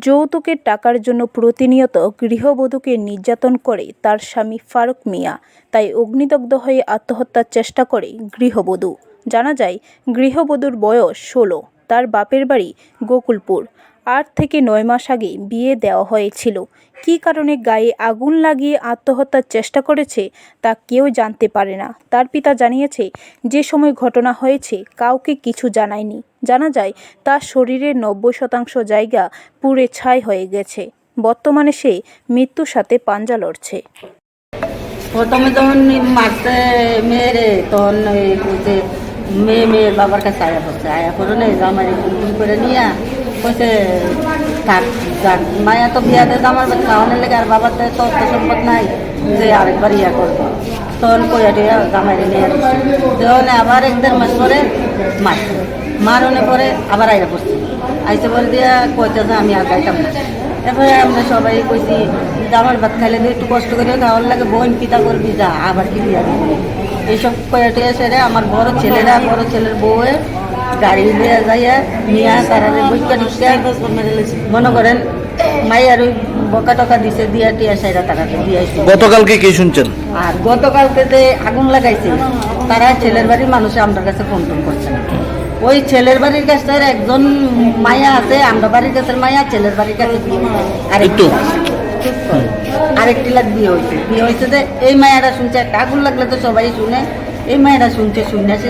যৌতুকের টাকার জন্য প্রতিনিয়ত গৃহবধূকে নির্যাতন করে তার স্বামী ফারুক মিয়া। তাই অগ্নিদগ্ধ হয়ে আত্মহত্যার চেষ্টা করে গৃহবধূ। জানা যায়, গৃহবধূর বয়স ষোলো। তার বাপের বাড়ি গোকুলপুর। আট থেকে নয় মাস আগে বিয়ে দেওয়া হয়েছিল। কী কারণে গায়ে আগুন লাগিয়ে আত্মহত্যার চেষ্টা করেছে তা কেউ জানতে পারে না। তার পিতা জানিয়েছে, যে সময় ঘটনা হয়েছে, কাউকে কিছু জানায়নি। জানা যায়, তার শরীরের নব্বই শতাংশ জায়গা পুড়ে ছাই হয়ে গেছে। বর্তমানে সে মৃত্যুর সাথে পাঞ্জা লড়ছে। প্রথমে যখন মারতে মেয়েরে তখন মেয়ে, মেয়ের বাবার কাছে আয়া পড়ছে। আয়া নেই জামাই কুমকুম করে নিয়ে কইছে, থাক, যাক, মায়া তো বিয়াতে জামার বাচ্চা খাওয়ানোর লেগে আর বাবার তো অর্থ সম্পদ নাই যে আরেকবার ইয়া করব। তখন কইয়া টিয়া জামাইরে নিয়ে আসছে। তখন আবার এক দেড় মাস পরে মারছে মারনে পরে আবার আয়া পড়ছে। আইসে পরে দিয়া, কইতে যে আমি আর গাইতাম না। এরপরে আমরা সবাই কইছি, জামার ভাত খাইলে তো একটু কষ্ট করে খাওয়ার লাগে, বোন পিতা করবি, যা, আবার কি বিয়া এইসব কয়েটে সেরে আমার বড় ছেলেরা, বড় ছেলের বউয়ে গাড়ি নিয়ে যাইয়া নিয়ে তারা বইকা ঢুকতে মনে করেন মাইয়ার ওই বকা টকা দিছে দিয়া টিয়া সাইরা তারাকে দিয়েছে গতকালকে কি শুনছেন? আর গতকালকে যে আগুন লাগাইছে তারা ছেলের বাড়ির মানুষে আমার কাছে ফোন টোন করছে ওই ছেলের বাড়ির কাছে একজন মায়া আছে আমরা বাড়ির কাছে মায়া ছেলের বাড়ির কাছে বিয়ে হয়েছে। আরেকটি। আরেকটি বিয়ে হয়েছে বিয়ে হয়েছে যে এই মায়ারা শুনছে একটা আগুন লাগলে তো সবাই শুনে। এই মায়েরা শুনছে শুনে সে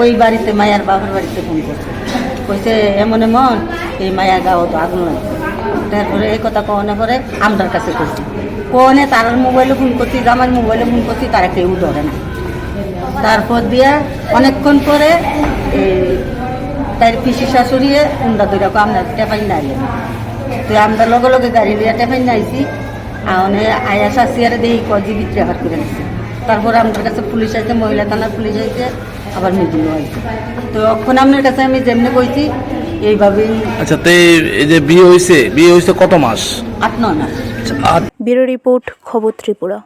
ওই বাড়িতে মায়ার বাবার বাড়িতে ফোন করছে। কইছে, এমন এমন, এই মায়া গাও তো আগুন তারপরে এই কথা কওয়ানোর পরে আমরার কাছে করছি কোনে তার মোবাইলে ফোন করছি আমার মোবাইলে ফোন করছি, তারা কেউ ধরে না। তারপর দিয়া অনেকক্ষণ পরে এই তার পিসি শাশুড়িয়ে উন্ডা দুই রকম আমরা টেপাই নাইলেন তো আমরা লগে লগে গাড়ি দিয়ে টেপাই নাইছি আনে আয়া শাশিয়ারে দেখি কজি বিক্রি আবার করে দিচ্ছে তারপর আমাদের কাছে পুলিশ আছে মহিলা থানার পুলিশ আছে আবার মিটিংও আছে তো এখন আপনার কাছে আমি যেমনি কইছি এইভাবেই। আচ্ছা তে এই যে বিয়ে হয়েছে বিয়ে হয়েছে কত মাস? আট নয় মাস। ব্যুরো রিপোর্ট খবর ত্রিপুরা।